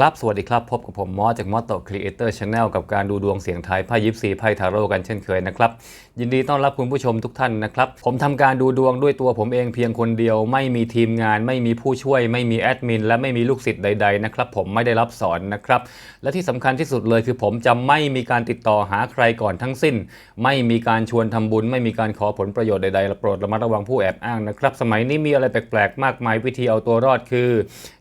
ครับ สวัสดีครับ พบกับผมมอสจากมอสโตครีเอเตอร์ชาแนลกับการดูดวงเสียงไทยไพ่ยิปซีไพ่ทาโร่กันเช่นเคยนะครับ ยินดีต้อนรับคุณผู้ชมทุกท่านนะครับ ผมทำการดูดวงด้วยตัวผมเองเพียงคนเดียว ไม่มีทีมงาน ไม่มีผู้ช่วย ไม่มีแอดมิน และไม่มีลูกศิษย์ใด ๆ นะครับ ผมไม่ได้รับสอนนะครับ และที่สำคัญที่สุดเลยคือผมจะไม่มีการติดต่อหาใครก่อนทั้งสิ้น ไม่มีการชวนทำบุญ ไม่มีการขอผลประโยชน์ใดๆโปรดระมัดระวังผู้แอบอ้างนะครับสมัยนี้มีอะไรแปลกๆ มากมายวิธีเอาตัวรอดคือ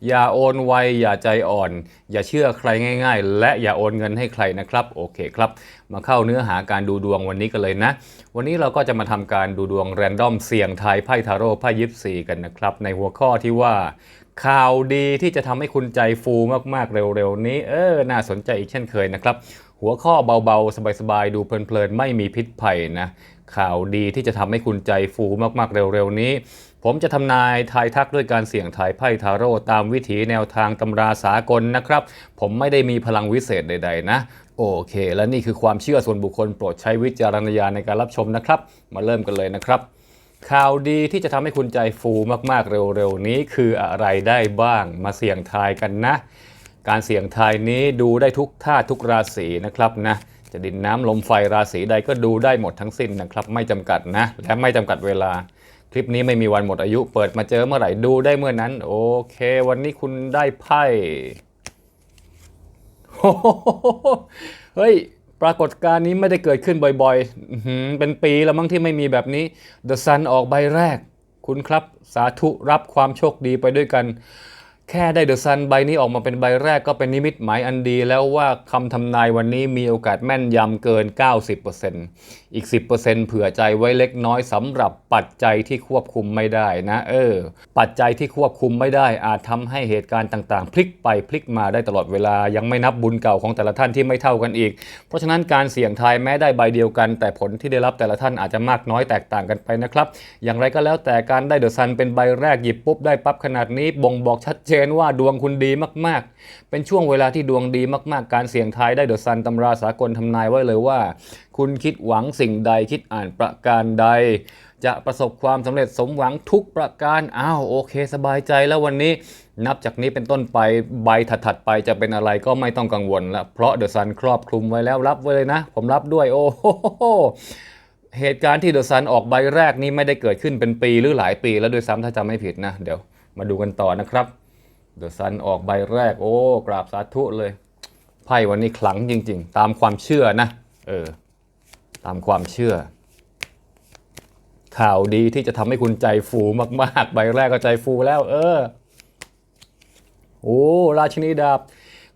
อย่าโอนไวอย่าใจอ่อนอย่าเชื่อใครง่าย ๆ และอย่าโอนเงินให้ใครนะครับโอเคครับ มาเข้าเนื้อหาการดูดวงวันนี้กันเลยนะ วันนี้เราก็จะมาทำการดูดวงแรนดอมเสี่ยงทายไพ่ทาโร่ไพ่ยิปซีกันนะครับ ในหัวข้อที่ว่าข่าวดีที่จะทำให้คุณใจฟูมากๆเร็วๆนี้ เออ น่าสนใจอีกเช่นเคยนะครับ หัวข้อเบาๆ สบายๆ ดูเพลินๆ ไม่มีพิษภัยนะ ข่าวดีที่จะทำให้คุณใจฟูมากๆเร็วๆนี้ ผมจะทำนายทายทักด้วยการเสี่ยงทายไพ่ทาโร่ตามวิถีแนวทางตำราสากลนะครับ ผมไม่ได้มีพลังวิเศษใด ๆ นะ โอเค และนี่คือความเชื่อส่วนบุคคลโปรดใช้วิจารณญาณในการรับชมนะครับ มาเริ่มกันเลยนะครับ ข่าวดีที่จะทำให้คุณใจฟูมากๆเร็วๆนี้คืออะไรได้บ้างมาเสี่ยงทายกันนะ การเสี่ยงทายนี้ดูได้ทุกธาทุกราศีนะครับนะจะดินน้ำลมไฟราศีใดก็ดูได้หมดทั้งสิ้นนะครับ ไม่จำกัดนะ และไม่จำกัดเวลา คลิปนี้ไม่มีวันหมดอายุ เปิดมาเจอเมื่อไหร่ดูได้เมื่อนั้น โอเค วันนี้คุณได้ไพ่โอ้เฮ้ย ปรากฏการณ์นี้ไม่ได้เกิดขึ้นบ่อยๆ เป็นปีแล้วมั้งที่ไม่มีแบบนี้ The Sun ออกใบแรก คุณครับสาธุรับความโชคดีไปด้วยกัน แค่ได้เดอะซันใบนี้ออกมาเป็นใบแรกก็เป็นนิมิตหมายอันดีแล้วว่าคำทำนายวันนี้มีโอกาสแม่นยำเกิน 90%อีก 10%เผื่อใจไว้เล็กน้อยสำหรับปัจจัยที่ควบคุมไม่ได้นะ เออ ปัจจัยที่ควบคุมไม่ได้ อาจทำให้เหตุการณ์ต่างๆ พลิกไปพลิกมาได้ตลอดเวลายังไม่นับบุญเก่าของแต่ละท่านที่ไม่เท่ากันอีก เพราะฉะนั้นการเสี่ยงทายแม้ได้ใบเดียวกัน แต่ผลที่ได้รับแต่ละท่านอาจจะมากน้อยแตกต่างกันไปนะครับอย่างไรก็แล้วแต่การได้เดอะซันเป็นใบแรกหยิบปุ๊บได้ปั๊บขนาดนี้บ่งบอกชัดเจนว่าดวงคุณดีมาก ๆ เป็นช่วงเวลาที่ดวงดีมาก ๆ การเสี่ยงทายได้เดอะซันตำราสากลทำนายไว้เลยว่า คุณคิดหวังสิ่งใดคิดอ่านประการใด จะประสบความสำเร็จสมหวังทุกประการ อ้าวโอเค สบายใจแล้ววันนี้นับจากนี้เป็นต้นไปใบถัดๆไปจะเป็นอะไรก็ไม่ต้องกังวลละเพราะเดอะซันครอบคลุมไว้แล้วรับไว้เลยนะ ผมรับด้วยโอ้โหเหตุการณ์ที่เดอะซันออกใบแรกนี้ไม่ได้เกิดขึ้นเป็นปีหรือหลายปีแล้วด้วยซ้ำถ้าจำไม่ผิดนะ เดี๋ยวมาดูกันต่อนะครับ เดอะซันออกใบแรก โอ้ กราบสาธุเลย ไพ่วันนี้ขลังจริง ๆ ตามความเชื่อนะ เออ ตามความเชื่อ ข่าวดีที่จะทำให้คุณใจฟูมากๆ ใบแรกก็ใจฟูแล้ว เออ โอ้ ราชินีดาบ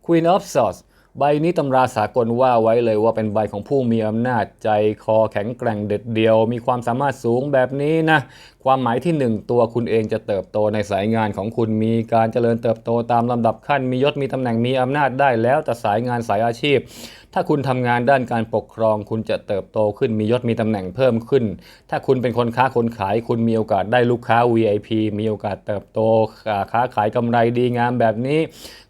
Queen of Swords ใบนี้ตำราสากลว่าไว้เลยว่าเป็นใบของผู้มีอำนาจใจคอแข็งแกร่งเด็ดเดียว มีความสามารถสูงแบบนี้นะ ความหมายที่หนึ่งตัวคุณเองจะเติบโตในสายงานของคุณมีการเจริญเติบโตตามลำดับขั้นมียศมีตำแหน่งมีอำนาจได้แล้วแต่สายงานสายอาชีพ ถ้าคุณทำงานด้านการปกครอง คุณจะเติบโตขึ้นมียศมีตำแหน่งเพิ่มขึ้น ถ้าคุณเป็นคนค้าคนขาย คุณมีโอกาสได้ลูกค้า VIP มีโอกาสเติบโตค้าขายกำไรดีงามแบบนี้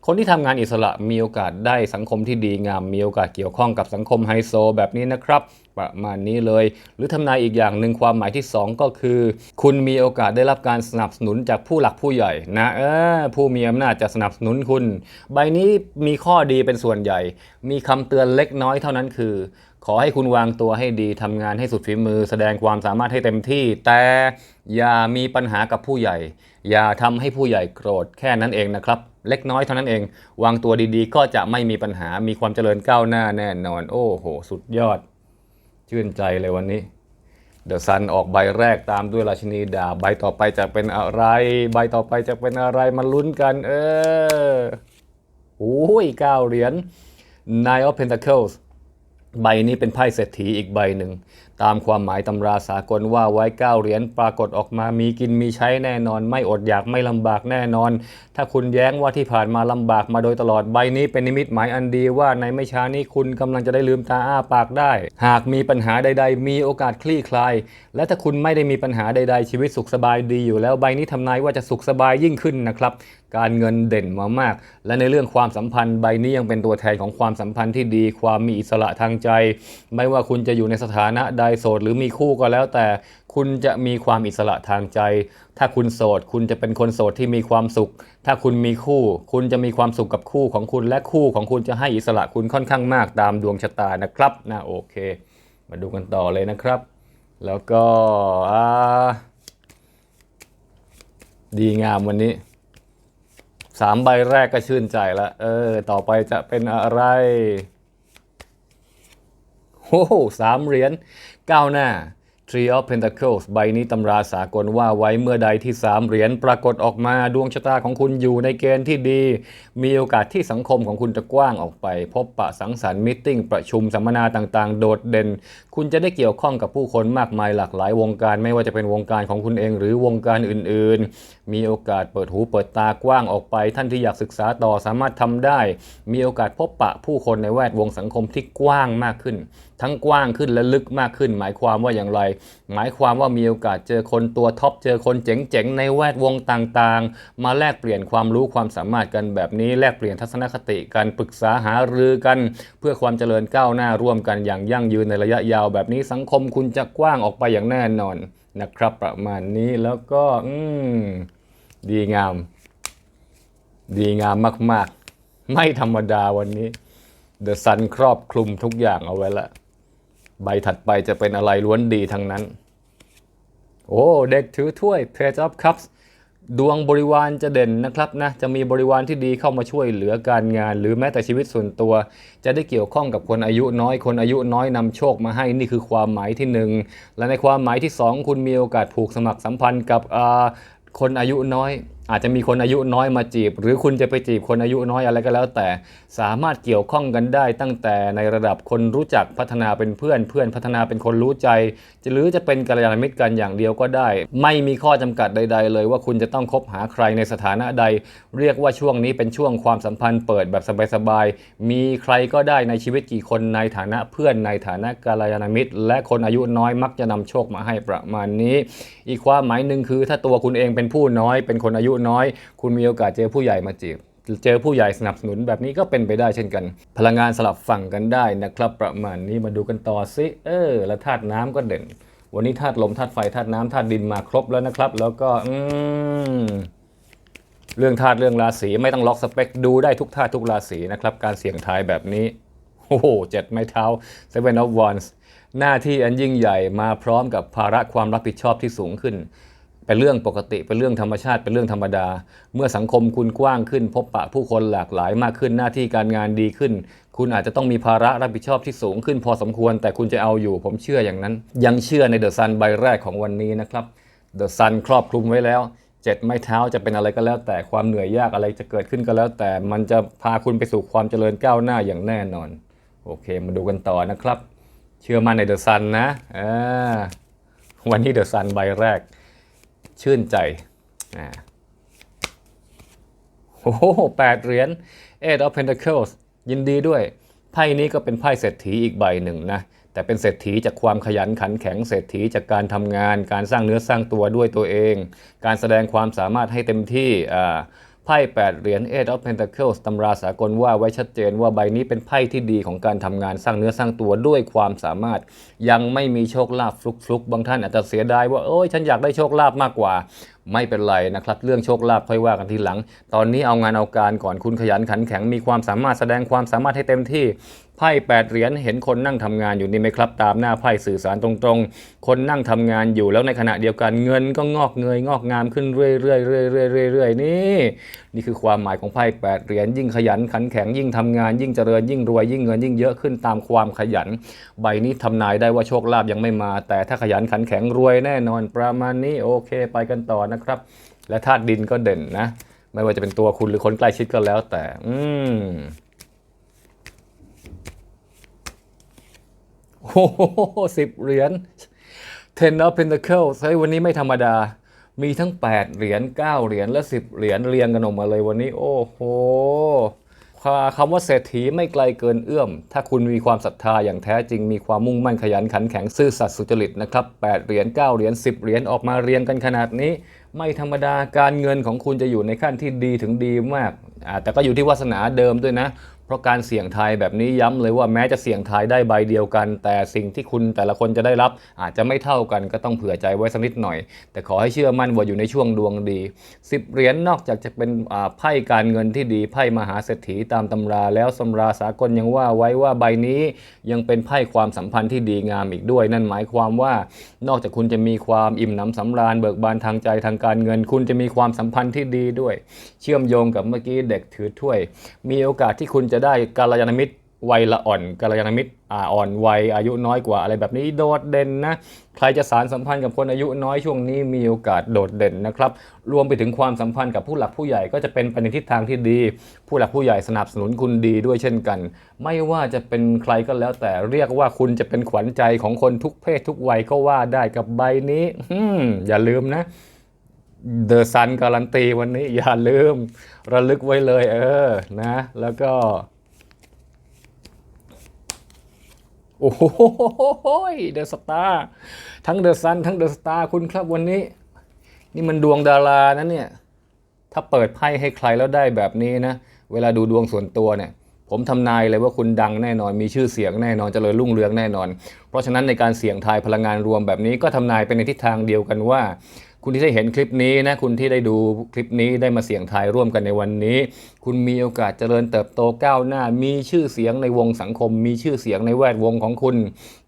คนที่ทำงานอิสระมีโอกาสได้สังคมที่ดีงาม มีโอกาสเกี่ยวข้องกับสังคมไฮโซแบบนี้นะครับ ประมาณนี้เลย หรือทำนายอีกอย่างหนึ่งความหมายที่ 2 ก็คือ คุณมีโอกาสได้รับการสนับสนุนจากผู้หลักผู้ใหญ่นะเออผู้มีอำนาจจะสนับสนุนคุณ ใบนี้มีข้อดีเป็นส่วนใหญ่ มีคำเตือนเล็กน้อยเท่านั้นคือ ขอให้คุณวางตัวให้ดีทำงานให้สุดฝีมือ แสดงความสามารถให้เต็มที่ แต่อย่ามีปัญหากับผู้ใหญ่ อย่าทำให้ผู้ใหญ่โกรธแค่นั้นเองนะครับเล็กน้อยเท่านั้นเอง วางตัวดีๆ ก็จะไม่มีปัญหามีความเจริญก้าวหน้าแน่นอน โอ้โห สุดยอด ชื่นใจเลยวันนี้ เดอะซันออกใบแรกตามด้วยราชินีดาใบต่อไปจะเป็นอะไร ใบต่อไปจะเป็นอะไรมาลุ้นกัน เออโอ้ยเก้าเหรียญ Nine of Pentacles ใบนี้เป็นไพ่เศรษฐีอีกใบหนึ่ง ตามความหมายตำราสากลว่าไว้เก้าเหรียญปรากฏออกมามีกินมีใช้แน่นอน ไม่อดอยากไม่ลำบากแน่นอน ถ้าคุณแย้งว่าที่ผ่านมาลำบากมาโดยตลอดใบนี้เป็นนิมิตหมายอันดีว่าในไม่ช้านี้คุณกำลังจะได้ลืมตาอ้าปากได้ หากมีปัญหาใด ๆ มีโอกาสคลี่คลาย และถ้าคุณไม่ได้มีปัญหาใด ๆ ชีวิตสุขสบายดีอยู่แล้วใบนี้ทำนายว่าจะสุขสบายยิ่งขึ้นนะครับ การเงินเด่นมามาก และในเรื่องความสัมพันธ์ใบนี้ยังเป็นตัวแทนของความสัมพันธ์ที่ดี ความมีอิสระทางใจ ไม่ว่าคุณจะอยู่ในสถานะใดโสดหรือมีคู่ก็แล้วแต่ คุณจะมีความอิสระทางใจ ถ้าคุณโสด คุณจะเป็นคนโสดที่มีความสุข ถ้าคุณมีคู่ คุณจะมีความสุขกับคู่ของคุณและคู่ของคุณจะให้อิสระคุณค่อนข้างมากตามดวงชะตานะครับนะโอเค มาดูกันต่อเลยนะครับ แล้วก็ดีงามวันนี้ สามใบแรกก็ชื่นใจละ เออ ต่อไปจะเป็นอะไร โอ้โหสามเหรียญก้าวหน้า Three of Pentacles ใบนี้ตำราสากลว่าไว้เมื่อใดที่สามเหรียญปรากฏออกมาดวงชะตาของคุณอยู่ในเกณฑ์ที่ดี มีโอกาสที่สังคมของคุณจะกว้างออกไป พบปะสังสรรค์มิทติ้งประชุมสัมมนาต่างๆ โดดเด่น คุณจะได้เกี่ยวข้องกับผู้คนมากมายหลากหลายวงการ ไม่ว่าจะเป็นวงการของคุณเองหรือวงการอื่นๆ มีโอกาสเปิดหูเปิดตากว้างออกไป ท่านที่อยากศึกษาต่อสามารถทำได้ มีโอกาสพบปะผู้คนในแวดวงสังคมที่กว้างมากขึ้น ทั้งกว้างขึ้นและลึกมากขึ้น หมายความว่าอย่างไรหมายความว่ามีโอกาสเจอคนตัวท็อปเจอคนเจ๋งๆในแวดวงต่างๆ มาแลกเปลี่ยนความรู้ความสามารถกันแบบนี้แลกเปลี่ยนทัศนคติกันปรึกษาหารือกัน เพื่อความเจริญก้าวหน้าร่วมกันอย่างยั่งยืนในระยะยาว แบบนี้สังคมคุณจะกว้างออกไปอย่างแน่นอนนะครับ ประมาณนี้แล้วก็อืดีงาม ดีงามมาก ๆ ไม่ธรรมดาวันนี้ The Sun ครอบคลุมทุกอย่างเอาไว้และ ใบถัดไปจะเป็นอะไรล้วนดีทั้งนั้น โอ้เด็กถือถ้วย Page of Cups ดวงบริวารจะเด่นนะครับนะ จะมีบริวารที่ดีเข้ามาช่วยเหลือการงาน หรือแม้แต่ชีวิตส่วนตัว จะได้เกี่ยวข้องกับคนอายุน้อย คนอายุน้อยนำโชคมาให้นี่คือความหมายที่หนึ่งและในความหมายที่สองคุณมีโอกาสผูกสมัครสัมพันธ์กับคนอายุน้อย อาจจะมีคนอายุน้อยมาจีบ หรือคุณจะไปจีบคนอายุน้อยอะไรก็แล้ว แต่สามารถเกี่ยวข้องกันได้ตั้งแต่ในระดับคนรู้จักพัฒนาเป็นเพื่อนเพื่อนพัฒนาเป็นคนรู้ใจ หรือจะเป็นกัลยาณมิตรกันอย่างเดียวก็ได้ ไม่มีข้อจำกัดใด ๆ เลยว่าคุณจะต้องคบหาใครในสถานะใด เรียกว่าช่วงนี้เป็นช่วงความสัมพันธ์เปิดแบบสบายๆมีใครก็ได้ในชีวิตกี่คนในฐานะเพื่อนในฐานะกัลยาณมิตร และคนอายุน้อยมักจะนำโชคมาให้ประมาณนี้ อีกความหมายหนึ่งคือถ้าตัวคุณเองเป็นผู้น้อยเป็นคนอายุน้อย คุณมีโอกาสเจอผู้ใหญ่มาจีบเจอผู้ใหญ่สนับสนุนแบบนี้ก็เป็นไปได้เช่นกัน พลังงานสลับฝั่งกันได้นะครับ ประมาณนี้มาดูกันต่อซิเออ แล้วธาตุน้ำก็เด่น วันนี้ธาตุลมธาตุไฟธาตุน้ำธาตุดินมาครบแล้วนะครับ แล้วก็อืมเรื่องธาตุเรื่องราศีไม่ต้องล็อกสเปคดูได้ทุกธาตุทุกราศีนะครับ การเสี่ยงทายแบบนี้โอ้โหเจ็ดไม้เท้า Seven of Wands หน้าที่อันยิ่งใหญ่มาพร้อมกับภาระความรับผิดชอบที่สูงขึ้น เป็นเรื่องปกติ เป็นเรื่องธรรมชาติเป็นเรื่องธรรมดา เมื่อสังคมคุณกว้างขึ้น พบปะผู้คนหลากหลายมากขึ้นหน้าที่การงานดีขึ้น คุณอาจจะต้องมีภาระรับผิดชอบที่สูงขึ้นพอสมควร แต่คุณจะเอาอยู่ผมเชื่ออย่างนั้น ยังเชื่อในเดอะซันใบแรกของวันนี้นะครับเดอะซันครอบคลุมไว้แล้วเจ็ดไม้เท้าจะเป็นอะไรก็แล้ว แต่ความเหนื่อยยากอะไรจะเกิดขึ้นก็แล้ว แต่มันจะพาคุณไปสู่ความเจริญก้าวหน้าอย่างแน่นอน โอเค มาดูกันต่อนะครับ เชื่อมั่นในเดอะซันนะอ่าวันนี้เดอะซันใบแรก ชื่นใจอ่าโอ้โหแปดเหรียญ Eight of Pentacles ยินดีด้วย ไพ่นี้ก็เป็นไพ่เศรษฐีอีกใบหนึ่งนะ แต่เป็นเศรษฐีจากความขยันขันแข็ง เศรษฐีจากการทำงาน การสร้างเนื้อสร้างตัวด้วยตัวเอง การแสดงความสามารถให้เต็มที่อ่า ไพ่แปดเหรียญ Eight of Pentacles ตำราสากลว่าไว้ชัดเจนว่าใบนี้เป็นไพ่ที่ดีของการทำงานสร้างเนื้อสร้างตัวด้วยความสามารถ ยังไม่มีโชคลาภฟลุกๆ บางท่านอาจจะเสียดายว่าโอ้ยฉันอยากได้โชคลาภมากกว่า ไม่เป็นไรนะครับ เรื่องโชคลาภค่อยว่ากันทีหลัง ตอนนี้เอางานเอาการก่อนคุณขยันขันแข็งมีความสามารถแสดงความสามารถให้เต็มที่ ไพ่แปดเหรียญเห็นคนนั่งทำงานอยู่นี่ไหมครับ ตามหน้าไพ่สื่อสารตรงๆ คนนั่งทำงานอยู่แล้วในขณะเดียวกันเงินก็งอกเงยงอกงามขึ้นเรื่อยๆเรื่อยๆเรื่อยๆนี่นี่คือความหมายของไพ่แปดเหรียญยิ่งขยันขันแข็งยิ่งทำงาน ยิ่งเจริญยิ่งรวยยิ่งเงินยิ่งเยอะขึ้นตามความขยัน ใบนี้ทำนายได้ว่าโชคลาภยังไม่มา แต่ถ้าขยันขันแข็งรวยแน่นอนประมาณนี้โอเคไปกันต่อนะครับ และธาตุดินก็เด่นนะ ไม่ว่าจะเป็นตัวคุณหรือคนใกล้ชิดก็แล้วแต่ อืม โอ้โหสิบเหรียญ Ten of Pentacles เฮ้ยวันนี้ไม่ธรรมดา มีทั้ง 8 เหรียญ 9 เหรียญ และ 10 เหรียญเรียงกันออกมาเลยวันนี้ โอ้โหคำว่าเศรษฐีไม่ไกลเกินเอื้อม ถ้าคุณมีความศรัทธาอย่างแท้จริง มีความมุ่งมั่นขยันขันแข็งซื่อสัตย์สุจริตนะครับ 8 เหรียญ 9 เหรียญ 10 เหรียญออกมาเรียงกันขนาดนี้ ไม่ธรรมดาการเงินของคุณจะอยู่ในขั้นที่ดีถึงดีมาก แต่ก็อยู่ที่วาสนาเดิมด้วยนะ เพราะการเสี่ยงทายแบบนี้ย้ำเลยว่าแม้จะเสี่ยงทายได้ใบเดียวกัน แต่สิ่งที่คุณแต่ละคนจะได้รับ อาจจะไม่เท่ากันก็ต้องเผื่อใจไว้สักนิดหน่อย แต่ขอให้เชื่อมั่นว่าอยู่ในช่วงดวงดีสิบเหรียญนอกจากจะเป็นไพ่การเงินที่ดีไพ่มหาเศรษฐีตามตำรา แล้วตำราสากลยังว่าไว้ว่าใบนี้ยังเป็นไพ่ความสัมพันธ์ที่ดีงามอีกด้วย นั่นหมายความว่านอกจากคุณจะมีความอิ่มหนำสำราญเบิกบานทางใจทางการเงิน คุณจะมีความสัมพันธ์ที่ดีด้วย เชื่อมโยงกับเมื่อกี้เด็กถือถ้วย มีโอกาสที่คุณจะได้กาลยานมิตรวัยละอ่อนกาลยานมิตรอ่อ่อนวัยอายุน้อยกว่าอะไรแบบนี้โดดเด่นนะใครจะสารสัมพันธ์กับคนอายุน้อยช่วงนี้มีโอกาสโดดเด่นนะครับรวมไปถึงความสัมพันธ์กับผู้หลักผู้ใหญ่ก็จะเป็นไปในทิศทางที่ดี ผู้หลักผู้ใหญ่สนับสนุนคุณดีด้วยเช่นกัน ไม่ว่าจะเป็นใครก็แล้วแต่เรียกว่าคุณจะเป็นขวัญใจของคนทุกเพศทุกวัยก็ว่าได้กับใบนี้อย่าลืมนะ เดอะซันการันตีวันนี้อย่าลืมระลึกไว้เลย เออนะ แล้วก็ โอ้โหเดอะสตาร์ทั้งเดอะซันทั้งเดอะสตาร์คุณครับวันนี้ นี่มันดวงดารานะเนี่ย ถ้าเปิดไพ่ให้ใครแล้วได้แบบนี้นะ เวลาดูดวงส่วนตัวเนี่ย ผมทำนายเลยว่าคุณดังแน่นอน มีชื่อเสียงแน่นอนเจริญรุ่งเรืองแน่นอน เพราะฉะนั้นในการเสี่ยงทายพลังงานรวมแบบนี้ก็ทำนายไปในทิศทางเดียวกันว่า คุณที่ได้เห็นคลิปนี้นะคุณที่ได้ดูคลิปนี้ได้มาเสี่ยงทายร่วมกันในวันนี้ คุณมีโอกาสเจริญเติบโตก้าวหน้า มีชื่อเสียงในวงสังคม มีชื่อเสียงในแวดวงของคุณ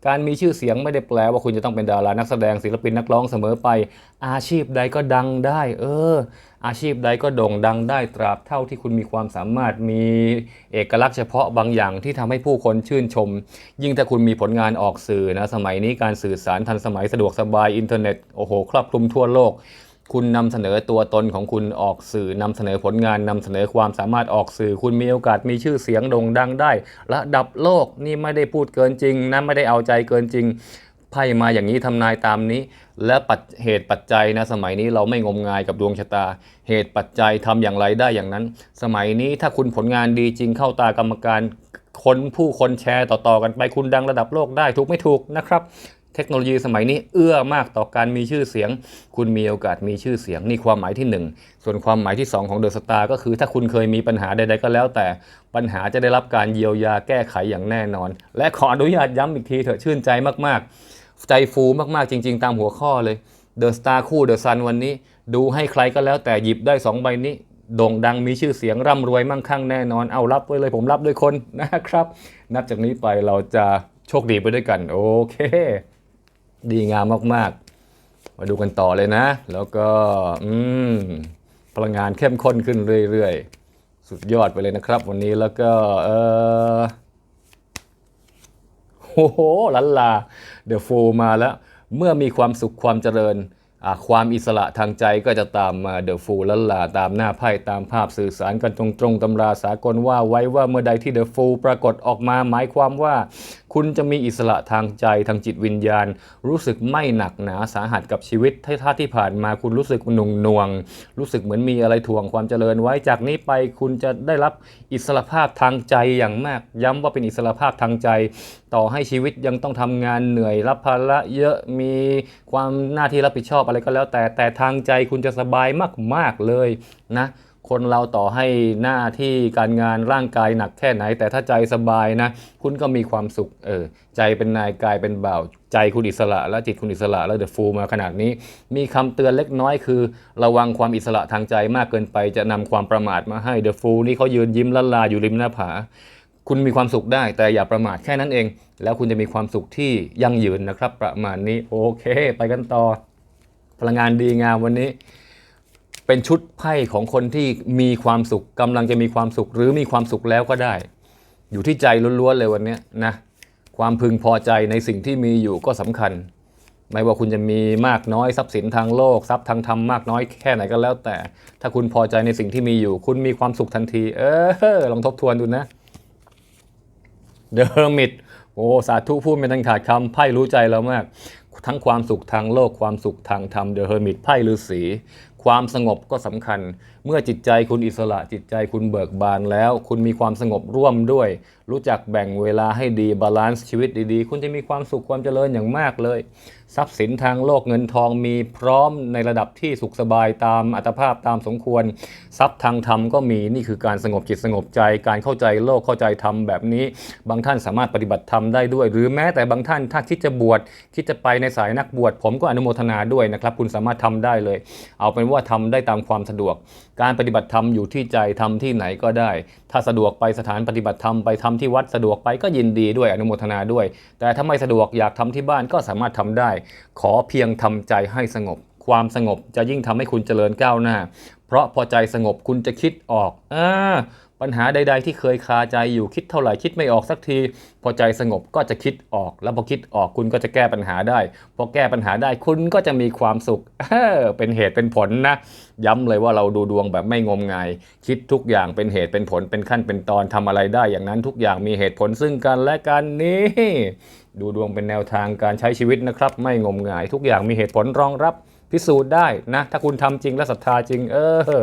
การมีชื่อเสียงไม่ได้แปลว่าคุณจะต้องเป็นดารานักแสดงศิลปินนักร้องเสมอไป อาชีพใดก็ดังได้ เออ อาชีพใดก็โด่งดังได้ตราบเท่าที่คุณมีความสามารถมีเอกลักษณ์เฉพาะบางอย่างที่ทำให้ผู้คนชื่นชม ยิ่งถ้าคุณมีผลงานออกสื่อนะสมัยนี้การสื่อสารทันสมัยสะดวกสบายอินเทอร์เน็ตโอ้โหครอบคลุมทั่วโลก คุณนำเสนอตัวตนของคุณออกสื่อนำเสนอผลงานนำเสนอความสามารถออกสื่อ คุณมีโอกาสมีชื่อเสียงโด่งดังได้ระดับโลกนี่ไม่ได้พูดเกินจริงนะไม่ได้เอาใจเกินจริง ไพ่มาอย่างนี้ทำนายตามนี้ และปัจเหตุปัจจัยนะสมัยนี้เราไม่งมงายกับดวงชะตา เหตุปัจจัยทำอย่างไรได้อย่างนั้น สมัยนี้ถ้าคุณผลงานดีจริงเข้าตากรรมการคนผู้คนแชร์ต่อๆกันไปคุณดังระดับโลกได้ถูกไม่ถูกนะครับเทคโนโลยีสมัยนี้เอื้อมากต่อการมีชื่อเสียง คุณมีโอกาสมีชื่อเสียงนี่ความหมายที่หนึ่งส่วนความหมายที่สองของเดอะสตาร์ก็คือถ้าคุณเคยมีปัญหาใด ๆ ก็แล้วแต่ปัญหาจะได้รับการเยียวยาแก้ไขอย่างแน่นอน และขออนุญาตย้ำอีกทีเถอะชื่นใจมากๆ ใจฟูมากๆจริง ๆ ตามหัวข้อเลยเดอะสตาร์คู่เดอะซันวันนี้ ดูให้ใครก็แล้วแต่หยิบได้สองใบนี้ โด่งดังมีชื่อเสียงร่ำรวยมั่งคั่งแน่นอน เอารับไว้เลยผมรับด้วยคนนะครับ นับจากนี้ไปเราจะโชคดีไปด้วยกัน โอเค ดีงามมากๆ มาดูกันต่อเลยนะ แล้วก็อืมพลังงานเข้มข้นขึ้นเรื่อยๆ สุดยอดไปเลยนะครับ วันนี้แล้วก็เออโอ้โหลันลา เดอะฟูมาแล้ว เมื่อมีความสุขความเจริญ ความอิสระทางใจก็จะตามมาเดอะฟูลันลาตามหน้าไพ่ตามภาพสื่อสารกันตรงๆตำราสากลว่าไว้ว่าเมื่อใดที่เดอะฟูปรากฏออกมาหมายความว่า คุณจะมีอิสระทางใจทางจิตวิญญาณ รู้สึกไม่หนักหนาสาหัสกับชีวิตถ้าที่ผ่านมาคุณรู้สึกหนุ่งหน่วง รู้สึกเหมือนมีอะไรถ่วงความเจริญไว้จากนี้ไปคุณจะได้รับอิสระภาพทางใจอย่างมาก ย้ำว่าเป็นอิสระภาพทางใจ ต่อให้ชีวิตยังต้องทำงานเหนื่อยรับภาระเยอะมีความหน้าที่รับผิดชอบอะไรก็แล้วแต่แต่ทางใจคุณจะสบายมาก ๆเลยนะ คนเราต่อให้หน้าที่การงานร่างกายหนักแค่ไหน แต่ถ้าใจสบายนะ คุณก็มีความสุขเออใจเป็นนายกายเป็นบ่าว ใจคุณอิสระ และจิตคุณอิสระ แล้วเดอะฟูมาขนาดนี้ มีคำเตือนเล็กน้อยคือ ระวังความอิสระทางใจมากเกินไปจะนำความประมาทมาให้เดอะฟูนี่เขายืนยิ้มละลาอยู่ริมหน้าผา คุณมีความสุขได้แต่อย่าประมาทแค่นั้นเอง แล้วคุณจะมีความสุขที่ยั่งยืนนะครับ ประมาณนี้โอเค ไปกันต่อ พลังงานดีงามวันนี้ เป็นชุดไพ่ของคนที่มีความสุขกำลังจะมีความสุข หรือมีความสุขแล้วก็ได้ อยู่ที่ใจล้วนๆเลยวันนี้นะความพึงพอใจในสิ่งที่มีอยู่ก็สำคัญ ไม่ว่าคุณจะมีมากน้อยทรัพย์สินทางโลกทรัพย์ทางธรรมมากน้อยแค่ไหนก็แล้วแต่ ถ้าคุณพอใจในสิ่งที่มีอยู่ คุณมีความสุขทันที เออลองทบทวนดูนะเดอะเฮอร์มิตโอ้สาธุพูดไม่ทันขาดคำไพ่รู้ใจเรามาก ทั้งความสุขทางโลกความสุขทางธรรมเดอะเฮอร์มิตไพ่ฤาษี ความสงบก็สำคัญ เมื่อจิตใจคุณอิสระจิตใจคุณเบิกบานแล้ว คุณมีความสงบร่วมด้วย รู้จักแบ่งเวลาให้ดีบาลานซ์ชีวิตดีๆ คุณจะมีความสุขความเจริญอย่างมากเลย ทรัพย์สินทางโลกเงินทองมีพร้อมในระดับที่สุขสบายตามอัตภาพตามสมควร ทรัพย์ทางธรรมก็มีนี่คือการสงบจิตสงบใจ การเข้าใจโลกเข้าใจธรรมแบบนี้ บางท่านสามารถปฏิบัติธรรมได้ด้วย หรือแม้แต่บางท่านถ้าคิดจะบวชคิดจะไปในสายนักบวชผมก็อนุโมทนาด้วยนะครับคุณสามารถทำได้เลย เอาเป็นว่าทำได้ตามความสะดวก การปฏิบัติธรรมอยู่ที่ใจทำที่ไหนก็ได้ ถ้าสะดวกไปสถานปฏิบัติธรรมไปทำที่วัดสะดวกไปก็ยินดีด้วยอนุโมทนาด้วย แต่ถ้าไม่สะดวกอยากทำที่บ้านก็สามารถทำได้ขอเพียงทำใจให้สงบ ความสงบจะยิ่งทำให้คุณเจริญก้าวหน้า เพราะพอใจสงบคุณจะคิดออกอา ปัญหาใด ๆ ที่เคยคาใจอยู่คิดเท่าไหร่คิดไม่ออกสักที พอใจสงบก็จะคิดออก แล้วพอคิดออกคุณก็จะแก้ปัญหาได้ พอแก้ปัญหาได้คุณก็จะมีความสุขเเป็นเหตุเป็นผลนะ ย้ำเลยว่าเราดูดวงแบบไม่งมงาย คิดทุกอย่างเป็นเหตุเป็นผลเป็นขั้นเป็นตอนทำอะไรได้อย่างนั้นทุกอย่างมีเหตุผลซึ่งกันและกันนี่ดูดวงเป็นแนวทางการใช้ชีวิตนะครับ ไม่งมงาย ทุกอย่างมีเหตุผลรองรับพิสูจน์ได้นะ ถ้าคุณทำจริงและศรัทธาจริง เออ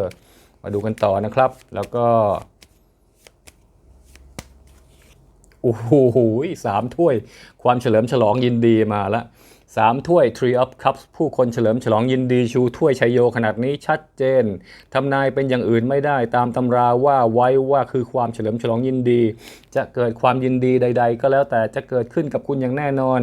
มาดูกันต่อนะครับ แล้วก็ โอ้โหสามถ้วย ความเฉลิมฉลองยินดีมาละสามถ้วย Tree of Cups ผู้คนเฉลิมฉลองยินดีชูถ้วยชัยโยขนาดนี้ชัดเจนทำนายเป็นอย่างอื่นไม่ได้ตามตำราว่าไว้ว่าคือความเฉลิมฉลองยินดี จะเกิดความยินดีใด ๆ ก็แล้วแต่จะเกิดขึ้นกับคุณอย่างแน่นอน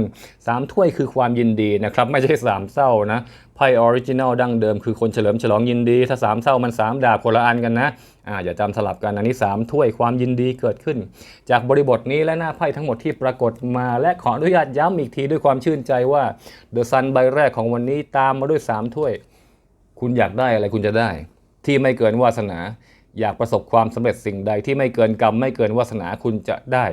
สามถ้วยคือความยินดีนะครับไม่ใช่สามเศร้านะไพ่ออริจินัลดั้งเดิมคือคนเฉลิมฉลองยินดี ถ้าสามเศร้ามันสามดาบคนละอันกันนะ อ่าอย่าจำสลับกันอันนี้สามถ้วยความยินดีเกิดขึ้น จากบริบทนี้และหน้าไพ่ทั้งหมดที่ปรากฏมาและขออนุญาตย้ำอีกทีด้วยความชื่นใจว่าเดอะซันใบแรกของวันนี้ตามมาด้วยสามถ้วย คุณอยากได้อะไรคุณจะได้ ที่ไม่เกินวาสนา อยากประสบความสำเร็จสิ่งใดที่ไม่เกินกรรมไม่เกินวาสนาคุณจะได้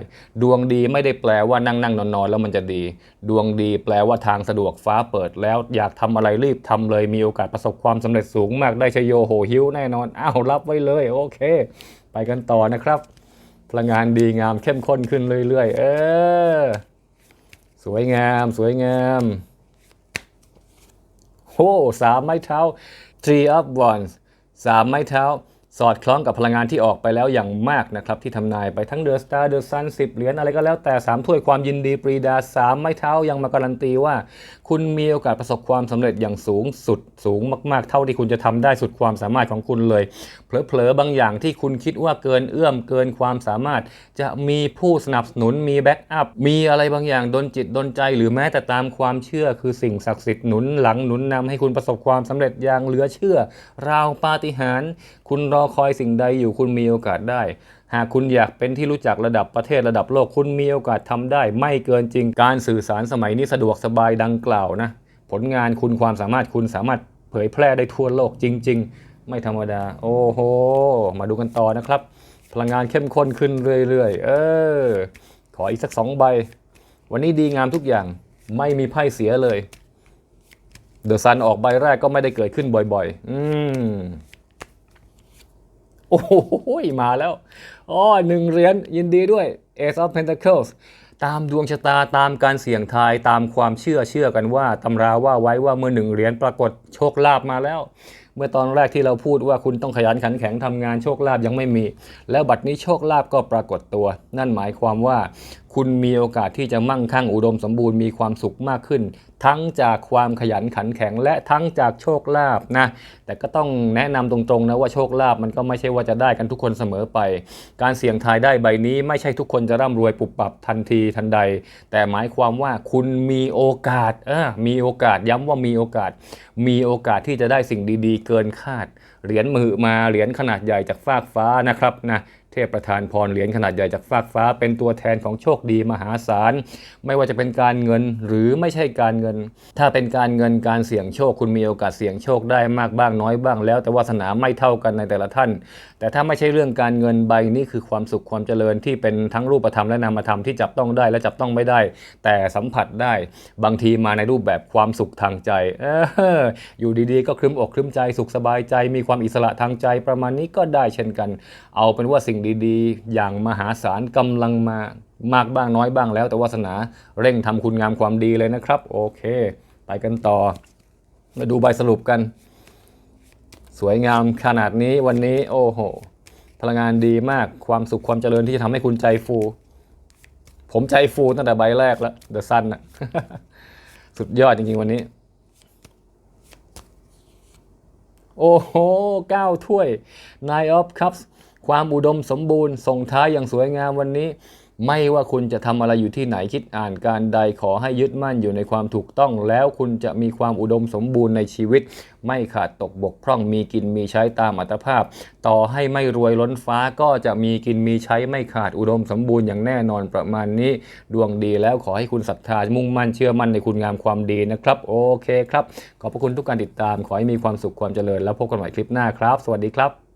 ดวงดีไม่ได้แปลว่านั่งนั่งนอนนอนแล้วมันจะดี ดวงดีแปลว่าทางสะดวกฟ้าเปิดแล้ว อยากทำอะไรรีบทำเลยมีโอกาสประสบความสำเร็จสูงมากได้ชโยโหหิวแน่นอนอ้าวรับไว้เลย โอเค ไปกันต่อนะครับ พลังงานดีงามเข้มข้นขึ้นเรื่อยๆ เออ สวยงาม สวยงามโอ้สามไม้เท้า three of wands สามไม้เท้า สอดคล้องกับพลังงานที่ออกไปแล้วอย่างมากนะครับ ที่ทำนายไปทั้งเดอะสตาร์เดอะซันสิบเหรียญอะไรก็แล้วแต่สามถ้วยความยินดีปรีดาสามไม้เท้ายังมาการันตีว่าคุณมีโอกาสประสบความสำเร็จอย่างสูงสุดสูงมากๆ เท่าที่คุณจะทำได้สุดความสามารถของคุณเลยเผลอๆบางอย่างที่คุณคิดว่าเกินเอื้อมเกินความสามารถ จะมีผู้สนับสนุนมีแบ็กอัพมีอะไรบางอย่างดนจิตดนใจ หรือแม้แต่ตามความเชื่อคือสิ่งศักดิ์สิทธิ์หนุนหลังหนุนนำให้คุณประสบความสำเร็จอย่างเหลือเชื่อ ราวปาฏิหาริย์คุณรอคอยสิ่งใดอยู่คุณมีโอกาสได้ หากคุณอยากเป็นที่รู้จักระดับประเทศระดับโลกคุณมีโอกาสทำได้ ไม่เกินจริง การสื่อสารสมัยนี้สะดวกสบายดังกล่าวนะ ผลงานคุณความสามารถคุณสามารถเผยแพร่ได้ทั่วโลกจริง ๆ ไม่ธรรมดา โอ้โห มาดูกันต่อนะครับ พลังงานเข้มข้นขึ้นเรื่อยๆ เออ ขออีกสักสองใบ วันนี้ดีงามทุกอย่างไม่มีไพ่เสียเลย เดอะซันออกใบแรกก็ไม่ได้เกิดขึ้นบ่อย ๆ อืม โอ้โหมาแล้วอ๋อหนึ่งเหรียญยินดีด้วย Ace of Pentacles ตามดวงชะตาตามการเสี่ยงทายตามความเชื่อเชื่อกันว่าตำราว่าไว้ว่าเมื่อหนึ่งเหรียญปรากฏโชคลาภมาแล้ว เมื่อตอนแรกที่เราพูดว่าคุณต้องขยันขันแข็งทำงานโชคลาภยังไม่มี แล้วบัดนี้โชคลาภก็ปรากฏตัว นั่นหมายความว่า คุณมีโอกาสที่จะมั่งคั่งอุดมสมบูรณ์มีความสุขมากขึ้น ทั้งจากความขยันขันแข็งและทั้งจากโชคลาภนะแต่ก็ต้องแนะนำตรงๆนะว่าโชคลาภมันก็ไม่ใช่ว่าจะได้กันทุกคนเสมอไป การเสี่ยงทายได้ใบนี้ไม่ใช่ทุกคนจะร่ำรวยปุบปับทันทีทันใด แต่หมายความว่าคุณมีโอกาสเออมีโอกาสย้ำว่ามีโอกาส มีโอกาสที่จะได้สิ่งดีๆ เกินคาดเหรียญมือมาเหรียญขนาดใหญ่จากฟากฟ้านะครับนะ เทพประธานพรเหรียญขนาดใหญ่จากฟากฟ้า เป็นตัวแทนของโชคดีมหาศาล ไม่ว่าจะเป็นการเงินหรือไม่ใช่การเงิน ถ้าเป็นการเงินการเสี่ยงโชคคุณมีโอกาสเสี่ยงโชคได้มากบ้างน้อยบ้างแล้ว แต่วาสนาไม่เท่ากันในแต่ละท่าน แต่ถ้าไม่ใช่เรื่องการเงินใบนี้คือความสุขความเจริญที่เป็นทั้งรูปธรรมและนามธรรมที่จับต้องได้และจับต้องไม่ได้ แต่สัมผัสได้บางทีมาในรูปแบบความสุขทางใจเอออยู่ดีๆ ก็ครึ้มอกครึ้มใจสุขสบายใจ มีความอิสระทางใจประมาณนี้ก็ได้เช่นกัน เอาเป็นว่าสิ่งดีๆ อย่างมหาศาลกำลังมามากบ้างน้อยบ้างแล้ว แต่วาสนาเร่งทำคุณงามความดีเลยนะครับ โอเค ไปกันต่อมาดูใบสรุปกัน สวยงามขนาดนี้วันนี้โอ้โห พลังงานดีมากความสุขความเจริญที่จะทำให้คุณใจฟู ผมใจฟูตั้งแต่ใบแรกแล้วเดอะซันน่ะสุดยอดจริง ๆ วันนี้ โอ้โหเก้าถ้วย Nine of Cups ความอุดมสมบูรณ์ส่งท้ายอย่างสวยงามวันนี้ ไม่ว่าคุณจะทำอะไรอยู่ที่ไหนคิดอ่านการใดขอให้ยึดมั่นอยู่ในความถูกต้องแล้วคุณจะมีความอุดมสมบูรณ์ในชีวิต ไม่ขาดตกบกพร่องมีกินมีใช้ตามอัตภาพ ต่อให้ไม่รวยล้นฟ้าก็จะมีกินมีใช้ไม่ขาดอุดมสมบูรณ์อย่างแน่นอนประมาณนี้ดวงดีแล้วขอให้คุณศรัทธามุ่งมั่นเชื่อมั่นในคุณงามความดีนะครับ โอเคครับ ขอบพระคุณทุกการติดตาม ขอให้มีความสุขความเจริญแล้วพบกันใหม่คลิปหน้าครับ สวัสดีครับ